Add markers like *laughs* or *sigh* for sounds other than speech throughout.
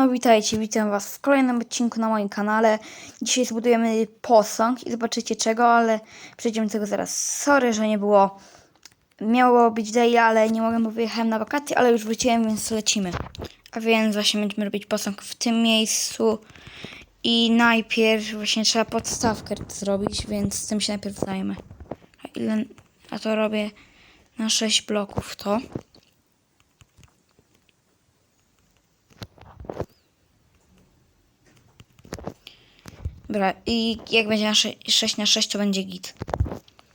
No witajcie, witam was w kolejnym odcinku na moim kanale. Dzisiaj zbudujemy posąg i zobaczycie czego, ale przejdziemy do tego zaraz. Sorry, że nie było. Miało być daily, ale nie mogłem, bo wyjechałem na wakacje, ale już wróciłem, więc lecimy. A więc właśnie będziemy robić posąg w tym miejscu. I najpierw właśnie trzeba podstawkę zrobić, więc tym się najpierw zajmę. A ile... A to robię na 6 bloków to. Dobra, i jak będzie na 6 na 6 to będzie git.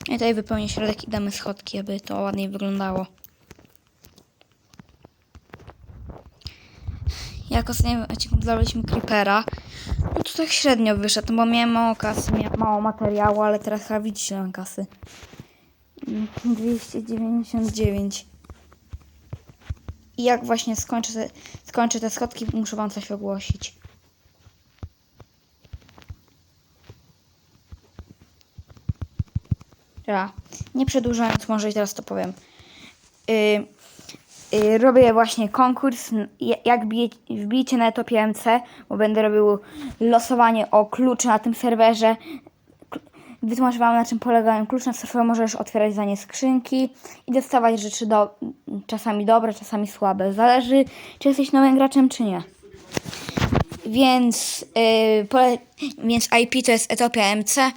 I tutaj wypełnię środek i damy schodki, aby to ładniej wyglądało. Jak ostatnio dodaliśmy creepera, no to tak średnio wyszedł, bo miałem mało kasy, miałem mało materiału, ale teraz chyba widzicie mam kasy. Mm, 299. I jak właśnie skończę, te- skończę te schodki, muszę wam coś ogłosić. Dobra, nie przedłużając, może teraz to powiem. Yy, yy, robię właśnie konkurs, jak bije, wbijcie na etopie MC, bo będę robił losowanie o klucze na tym serwerze. Wytłumaczę wam na czym polegają klucze. Na serwerze możesz otwierać za nie skrzynki i dostawać rzeczy do, czasami dobre, czasami słabe. Zależy, czy jesteś nowym graczem, czy nie. Więc, yy, więc IP to jest Etopia MC.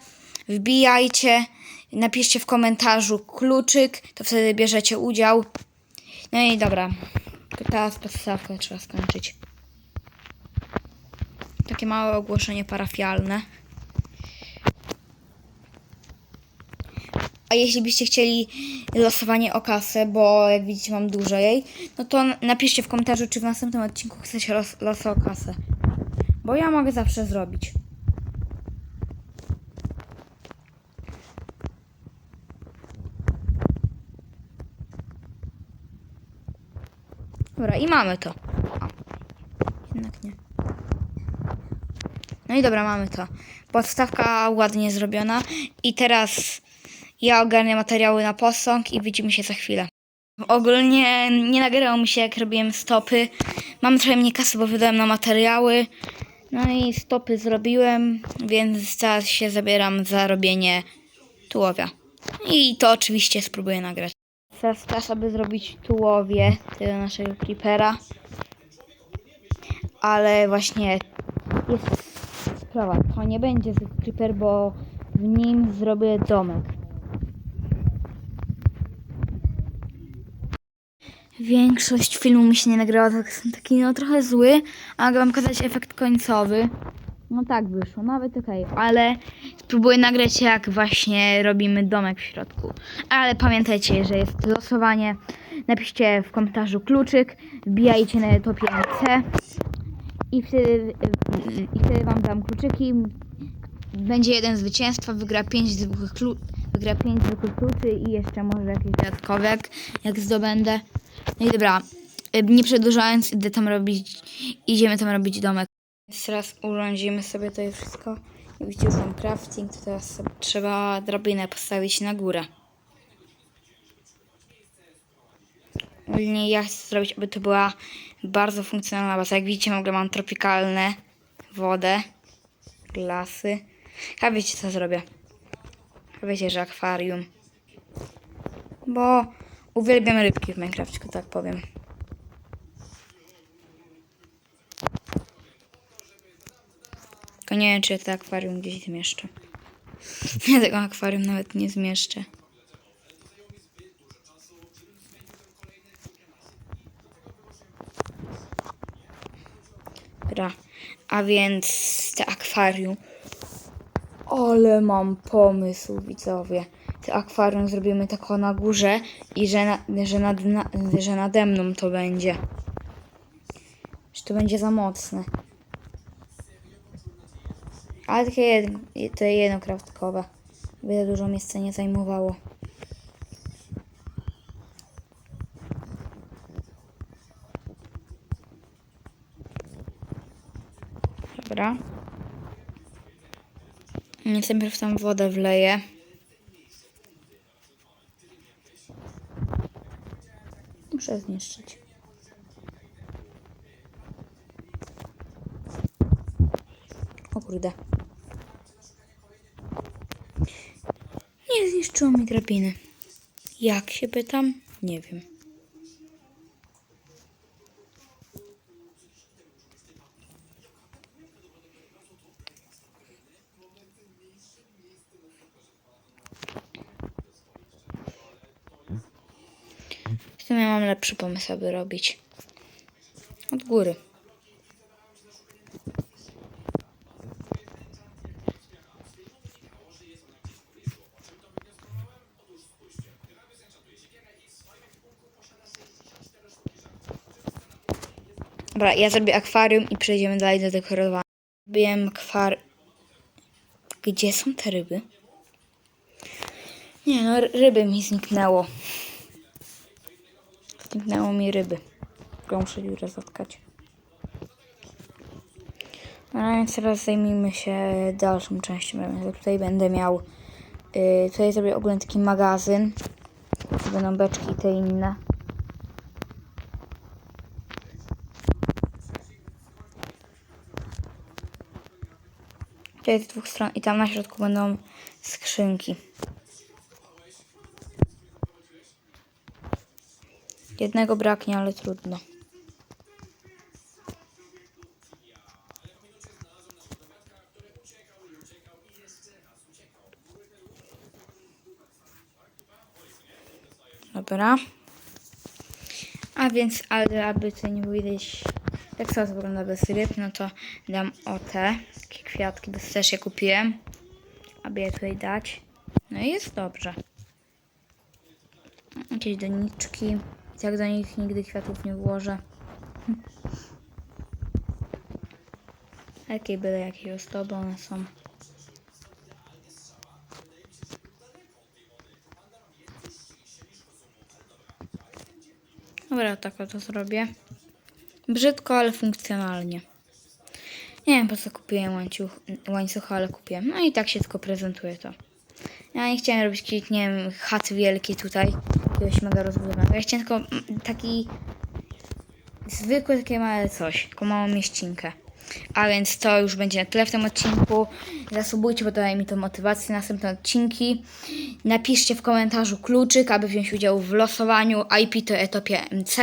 Wbijajcie, napiszcie w komentarzu kluczyk, to wtedy bierzecie udział. No i dobra, teraz podstawkę trzeba skończyć. Takie małe ogłoszenie parafialne. A jeśli byście chcieli losowanie o kasę, bo jak widzicie mam dużo jej, no to napiszcie w komentarzu, czy w następnym odcinku chcecie los o kasę. Bo ja mogę zawsze zrobić. Dobra, i mamy to. Jednak nie. No i dobra, mamy to. Podstawka ładnie zrobiona. I teraz ja ogarnię materiały na posąg i widzimy się za chwilę. Ogólnie nie nagrało mi się jak robiłem stopy. Mam trochę mniej kasy, bo wydałem na materiały. No i stopy zrobiłem, więc teraz się zabieram za robienie tułowia. I to oczywiście spróbuję nagrać. Teraz czas, aby zrobić tułowie tego naszego creepera. Ale właśnie jest sprawa. To nie będzie zwykły creeper, bo w nim zrobię domek. Większość filmu mi się nie nagrała, tak jestem taki no trochę zły, a mogę wam pokazać efekt końcowy. No tak wyszło, nawet okej, ale spróbuję nagrać jak właśnie robimy domek w środku. Ale pamiętajcie, że jest losowanie. Napiszcie w komentarzu kluczyk, wbijajcie na topie C i wtedy, i wtedy wam dam kluczyki. Będzie jeden zwycięstwa, wygra pięć zwykłych klu, wygra zwykłych kluczy i jeszcze może jakieś dodatkowe, jak, jak zdobędę. No i dobra, y, nie przedłużając, idę tam robić, idziemy tam robić domek. Teraz urządzimy sobie to wszystko. I widzicie, już mam crafting, to teraz trzeba drabinę postawić na górę. Ogólnie ja chcę zrobić, aby to była bardzo funkcjonalna baza. Jak widzicie, w ogóle mam tropikalne wodę, lasy. A wiecie, co zrobię? A wiecie, że akwarium. Bo uwielbiam rybki w Minecrafcie, tak powiem. Tylko nie wiem, czy ja to akwarium gdzieś zmieszczę. *laughs* Ja tego akwarium nawet nie zmieszczę. Dobra, a więc te akwarium. Ale mam pomysł, widzowie. Te akwarium zrobimy tako na górze i że, na, że, nad, na, że nade mną to będzie. Że to będzie za mocne. Ale takie jedno, to jedno kraftkowe. By dużo miejsca nie zajmowało. Dobra. Najpierw tam wodę wleję. Muszę zniszczyć. O kurde. Zniszczyło mi drabiny. Jak się pytam? Nie wiem. W sumie mam lepszy pomysł, aby robić. Od góry. Dobra, ja zrobię akwarium i przejdziemy dalej do dekorowania. Zrobiłem akwarium. Gdzie są te ryby? Nie no, ry- ryby mi zniknęło. Zniknęło mi ryby. Tylko muszę dziurę zatkać. No więc teraz zajmijmy się dalszą częścią. Tutaj będę miał... Yy, tutaj zrobię ogólnie taki magazyn. Tu Będą beczki i te inne. Tutaj z dwóch stron i tam na środku będą skrzynki. Jednego braknie, ale trudno. Dobra. A więc, ale aby tutaj nie powiedzieć, jak sos wygląda bez ryb, no to dam o te takie kwiatki, bo też je kupiłem, aby je tutaj dać. No i jest dobrze. Jakieś doniczki. Jak do nich nigdy kwiatów nie włożę. *laughs* Jakie byle jakie ozdoby one są. Dobra, tak oto zrobię. Brzydko, ale funkcjonalnie. Nie wiem po co kupiłem łańcuch, łańcucha, ale kupiłem. No i tak się tylko prezentuje to. Ja nie chciałem robić jakiś, nie wiem, chat wielki tutaj, jakiegoś mega rozbudowanego. Ja chciałem tylko mm, taki zwykłe takie małe coś, taką małą mieścinkę. A więc to już będzie na tyle w tym odcinku. Zasubujcie, bo daje mi to motywację na następne odcinki. Napiszcie w komentarzu kluczyk, aby wziąć udział w losowaniu IP to Etopia MC.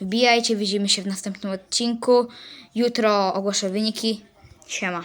Wbijajcie, widzimy się w następnym odcinku. Jutro ogłoszę wyniki. Siema.